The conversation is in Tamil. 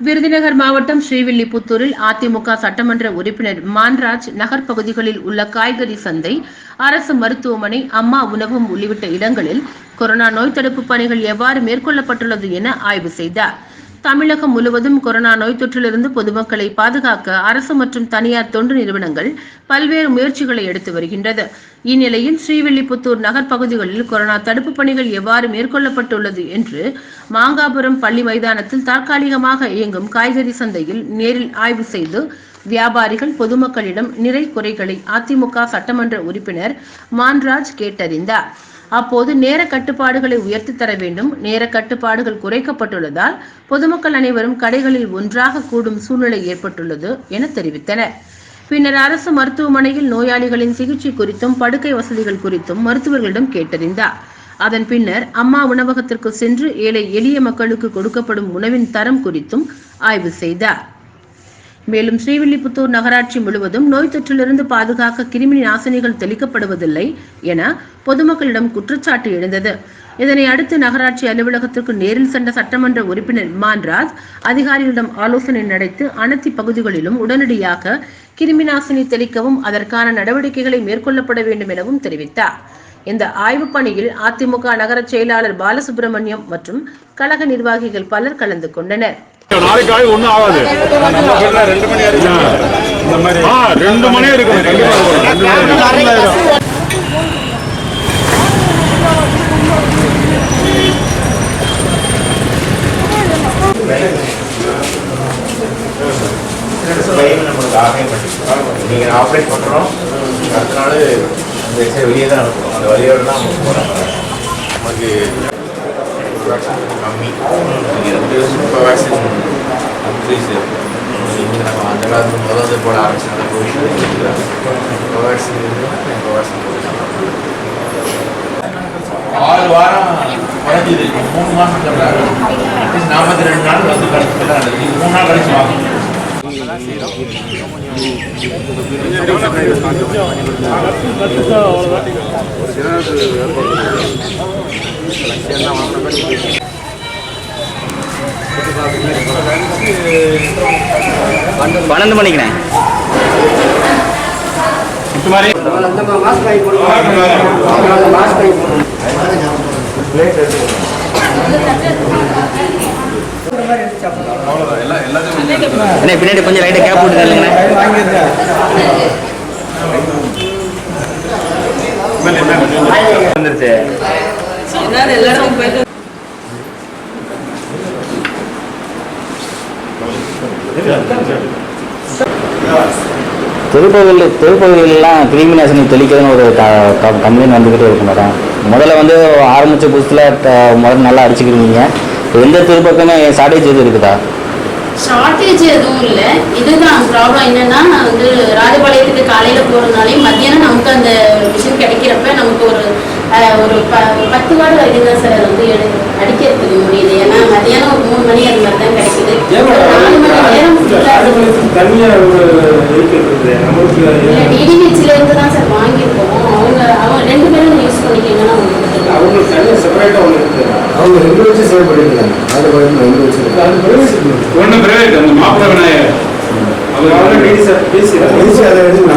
விருதுநகர் மாவட்டம் ஸ்ரீவில்லிபுத்தூரில் அதிமுக சட்டமன்ற உறுப்பினர் மான்ராஜ் நகர் பகுதிகளில் உள்ள காய்கறி சந்தை அரசு மருத்துவமனை அம்மா உணவகம் உள்ளிட்ட இடங்களில் கொரோனா நோய் தடுப்பு பணிகள் எவ்வாறு மேற்கொள்ளப்பட்டுள்ளது என ஆய்வு செய்தார். தமிழகம் முழுவதும் கொரோனா நோய் தொற்றிலிருந்து பொதுமக்களை பாதுகாக்க அரசு மற்றும் தனியார் தொண்டு நிறுவனங்கள் பல்வேறு முயற்சிகளை எடுத்து வருகின்றது. இந்நிலையில் ஸ்ரீவில்லிபுத்தூர் நகர் பகுதிகளில் கொரோனா தடுப்பு பணிகள் எவ்வாறு மேற்கொள்ளப்பட்டுள்ளது என்று மாங்காபுரம் பள்ளி மைதானத்தில் தற்காலிகமாக இயங்கும் காய்கறி சந்தையில் நேரில் ஆய்வு செய்து வியாபாரிகள் பொதுமக்களிடம் நிறை குறைகளை அதிமுக சட்டமன்ற உறுப்பினர் மான்ராஜ் கேட்டறிந்தார். அப்போது நேர கட்டுப்பாடுகளை உயர்த்தி தர வேண்டும். நேர கட்டுப்பாடுகள் குறைக்கப்பட்டுள்ளதால் பொதுமக்கள் அனைவரும் கடைகளில் ஒன்றாக கூடும் சூழ்நிலை ஏற்பட்டுள்ளது என தெரிவித்தனர். பின்னர் அரசு மருத்துவமனையில் நோயாளிகளின் சிகிச்சை குறித்தும் படுக்கை வசதிகள் குறித்தும் மருத்துவர்களிடம் கேட்டறிந்தார். அதன் பின்னர் அம்மா உணவகத்திற்கு சென்று ஏழை எளிய மக்களுக்கு கொடுக்கப்படும் உணவின் தரம் குறித்தும் ஆய்வு செய்தார். மேலும் ஸ்ரீவில்லிபுத்தூர் நகராட்சி முழுவதும் நோய் தொற்றிலிருந்து பாதுகாக்க கிருமி நாசினிகள் தெளிக்கப்படுவதில்லை என பொதுமக்களிடம் குற்றச்சாட்டு எழுந்தது. இதனை அடுத்து நகராட்சி அலுவலகத்திற்கு நேரில் சென்ற சட்டமன்ற உறுப்பினர் மான்ராஜ் அதிகாரிகளிடம் ஆலோசனை நடத்தி அனைத்து பகுதிகளிலும் உடனடியாக கிருமி நாசினி தெளிக்கவும் அதற்கான நடவடிக்கைகளை மேற்கொள்ளப்பட வேண்டும் எனவும் தெரிவித்தார். இந்த ஆய்வுப் பணியில் அதிமுக நகர செயலாளர் பாலசுப்ரமணியம் மற்றும் கழக நிர்வாகிகள் பலர் கலந்து கொண்டனர். நாளைக்கு காலை ஒன்றும் ஆகாது. ரெண்டு மணி வரைக்கும் ஆ ரெண்டு மணி இருக்கும். ரெண்டு மணி இருக்கும். நம்மளுக்கு ஆகவே மாட்டேங்குது நீங்கள் ஆப்ரேட் பண்ணுறோம் அடுத்த நாள் அந்த எக்ஸை வெளியே தான் அனுப்புறோம் அந்த வழியோடு தான் நமக்கு போகிறாங்க நமக்கு ப்ரொடக்ஷன் கம்மி Pavexis Patrícia, de por de కలిసి మాసం జనాలు பன்னெண்டு மணிக்குண்ணே. அண்ணே பின்னாடி கொஞ்சம் லைட்டாக கேப் தள்ளுங்கண்ணே. வந்துருச்சு. திருப்பதியில் திருப்பதியிலலாம் கிருமி நாசினி தெளிக்கிறதுன்னு ஒரு கம்ப்ளைண்ட் வந்துக்கிட்டே இருக்கு மேடம் முதல்ல வந்து ஆரம்பித்த புதுசில் முதல்ல நல்லா அடிச்சுக்கிருந்தீங்க. எந்த திருப்பக்கமே ஷார்டேஜ் எதுவும் இருக்குதா? ஷார்ட்டேஜ் எதுவும் இல்லை. இதுதான் ப்ராப்ளம் என்னன்னா வந்து ராஜபாளையத்துக்கு காலையில போறதுனாலே மத்தியானம் நமக்கு அந்த மிஷின் கிடைக்கிறப்ப நமக்கு ஒரு ஒரு ப பத்து வார்டு வரைக்கும் தான் சார் வந்து அடிக்கிறதுக்கு முடியுது ஏன்னா மத்தியானம் ஒரு மூணு மணி அது மாதிரி தான் கிடைக்குது ஒரு நாலு மணி நேரம் இல்லை டிடிஹெச்ல இருந்து தான் சார் வாங்கியிருக்கோம் அவங்க அவங்க ரெண்டு பேரும் யூஸ் பண்ணிக்கீங்கன்னா அவங்க ரெண்டு வச்சு சேவ் பண்ணிருக்காங்க அது பதில் ரெண்டு வச்சு ஒண்ணு பிரைவேட் அந்த மாப்பிள்ளை விநாயகர் அவர் பேசி அதை எடுத்து